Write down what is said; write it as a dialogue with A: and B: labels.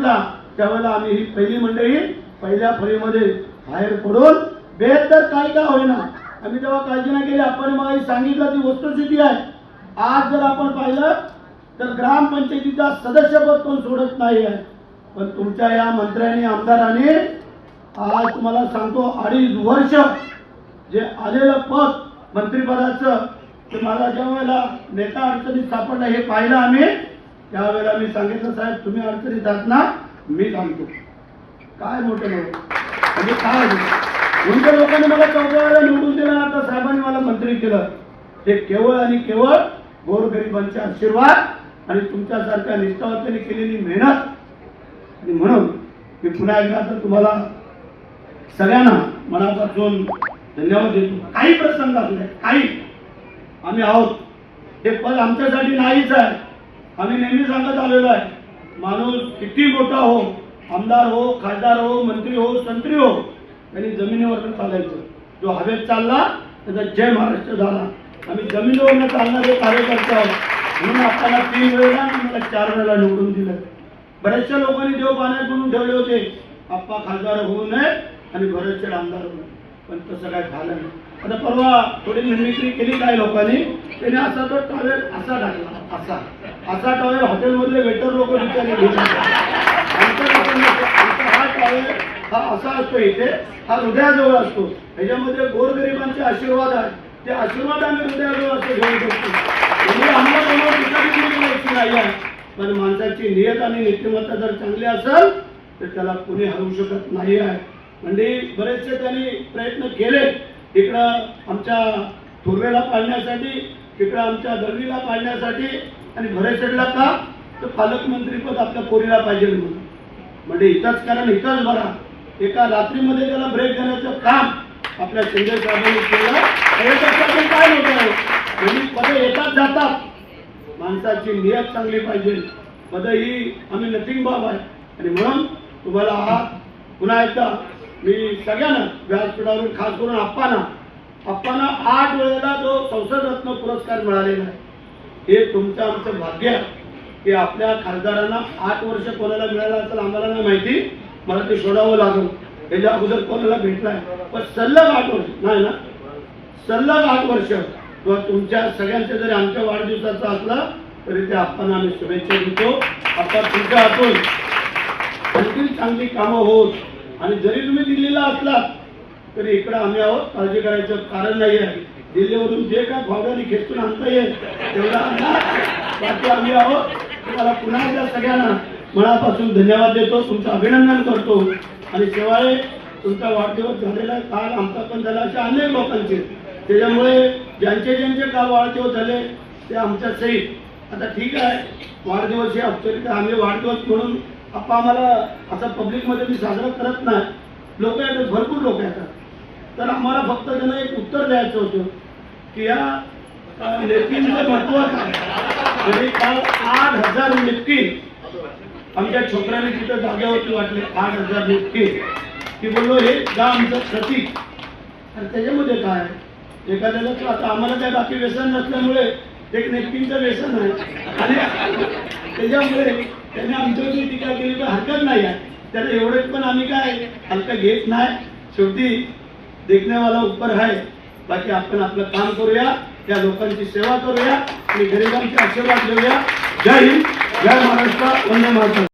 A: घेतला त्यावेळेला आम्ही ही पहिली मंडळी पहिल्या फळीमध्ये बाहेर पडून बेहत्तर काय का होईना. आम्ही तेव्हा काळजी नाही केली आपण मला सांगितलं ती वस्तुस्थिती आहे. आज जर आपण पाहिलं तर ग्रामपंचायतीचा सदस्यपद कोण सोडत नाही आहे. पण तुमच्या या मंत्र्यांनी आमदाराने आज तुम्हाला सांगतो अडीच वर्ष जे आलेलं पद मंत्रिपदाचं ते मला ज्या वेळेला नेता अडचणीत सापडलं हे पाहिलं आम्ही. त्यावेळेला मी सांगितलं साहेब तुम्ही अडचणीत आहात ना मी सांगतो काय मोठं म्हणजे काय तुमच्या लोकांनी मला चौदा वेळेला निवडून दिलं आता साहेबांनी मला मंत्री केलं. ते केवळ आणि केवळ गोरगरिबांचे आशीर्वाद आणि तुमच्यासारख्या निष्ठावतेने केलेली मेहनत. आणि म्हणून मी पुन्हा एकदा तर तुम्हाला सगळ्यांना मनापासून धन्यवाद देतो. काही प्रसंग असू द्या काही. आम्ही आहोत. हे पद आमच्यासाठी नाहीच आहे. आम्ही नेहमी सांगत आलेलो आहे माणूस किती मोठा हो आमदार हो खासदार हो मंत्री हो संत्री हो त्यांनी जमिनीवर चालायचं. जो हवेत चालला त्याचा जय महाराष्ट्र झाला. आम्ही जमिनीवर चालणारे कार्यकर्ते आहोत म्हणून आपल्याला तीन वेळेला मला चार वेळेला निवडून दिलं. बऱ्याचशा लोकांनी देव पाण्यात म्हणून ठेवले होते आप्पा खासदार होऊ नये आणि बरेचशे आमदार होऊ नये. पण तसं काय झालं नाही. आता परवा थोडी मिमिक्री केली काय लोकांनी? त्याने असा तो टॉवेल असा टाकला. असा. असा टॉवेल हॉटेलमधले वेटर लोक विचारले हा टॉवेल हा असा असतो इथे. हा हृदयाजवळ असतो. ह्याच्यामध्ये गोरगरिबांचे आशीर्वाद आहेत. ते आशीर्वाद आम्ही हृदयाजवळ असं घेऊ शकतो म्हणजे आम्हाला कोणावर टीका नाही आहे. पण माणसाची नियत आणि नीतिमत्ता जर चांगली असेल तर त्याला कुणी हरवू शकत नाही आहे. म्हणजे बरेचसे त्यांनी प्रयत्न केले इकडं आमच्या थुर्वेला पाळण्यासाठी इकडं आमच्या दळवीला पाळण्यासाठी आणि भरेशेडला का? तर पालकमंत्रीपद आपल्या पोरीला पाहिजे म्हणून. म्हणजे इथंच कारण इथंच बरा. एका रात्रीमध्ये त्याला ब्रेक देण्याचं काम आपल्या शिंदे साहेबांनी केलं. काय नव्हतं म्हणजे पदे येतात जातात. माणसाची नियत चांगली पाहिजे. पद ही आम्ही नथिंग बाब आहे. आणि म्हणून तुम्हाला हा पुन्हा एकदा मी सगळ्यांना व्यासपीठावरून खास करून आप्पांना आप्पांना आठ वेळेला जो संसद रत्न पुरस्कार मिळालेला आहे हे तुमचं आमचं भाग्य आहे. की आपल्या खासदारांना आठ वर्ष कोणाला मिळालं असेल आम्हाला नाही माहिती. मला ते शोधावं लागलं. त्याच्या अगोदर कोणाला भेटलाय? पण सलग आठ वर्ष नाही ना? सलग आठ वर्ष. किंवा तुमच्या सगळ्यांच्या जरी आमच्या वाढदिवसाचा असला तरी ते आपण आम्ही शुभेच्छा देतो. आता तुमच्या हातून आणखी चांगली कामं होत. आणि जरी तुम्ही दिल्लीला असलात तरी इकडं आम्ही आहोत. काळजी करायचं कारण नाही आहे. दिल्लीवरून जे काय भावडाने खेचून आणता येईल तेवढा बाकी आम्ही आहोत. तुम्हाला पुन्हा एकदा सगळ्यांना मनापासून धन्यवाद देतो. तुमचं अभिनंदन करतो. आणि शिवाय तुमचा वाढदिवस झालेला काल आमचा पण झाला अशा अनेक लोकांचे. त्याच्यामुळे ज्यांचे ज्यांचे काल वाढदिवस झाले ते आमच्या सहित. आता ठीक आहे. वाढदिवस हे औपचारिक आम्ही वाढदिवस म्हणून आप्पा आम्हाला असं पब्लिकमध्ये मी साजरा करत नाही. लोक येतात भरपूर लोक येतात. तर आम्हाला फक्त त्यांना एक उत्तर द्यायचं होतं की या अं, महत्त्व काल आठ हजार नेपकिन आमच्या छोकऱ्याने तिथं जागेवरती वाटले आठ हजार नेपकिन की बोललो हे गा आमचं प्रतीक. आणि त्याच्यामध्ये काय? एखाद्याला तर आता आम्हाला काय बाकी व्यसन नसल्यामुळे एक नेपकिनचं व्यसन आहे. आणि त्याच्यामुळे त्याने आमच्यावरती टीका केली तर हरकत नाही आहे. त्याला एवढेच पण आम्ही काय हलकं घेत नाही. शेवटी देखण्यावाला उपर आहे. बाकी आपण आपलं काम करूया त्या लोकांची सेवा करूया आणि गरिबांचे आशीर्वाद घेऊया. जय हिंद जय महाराष्ट्र वंदे महाराष्ट्र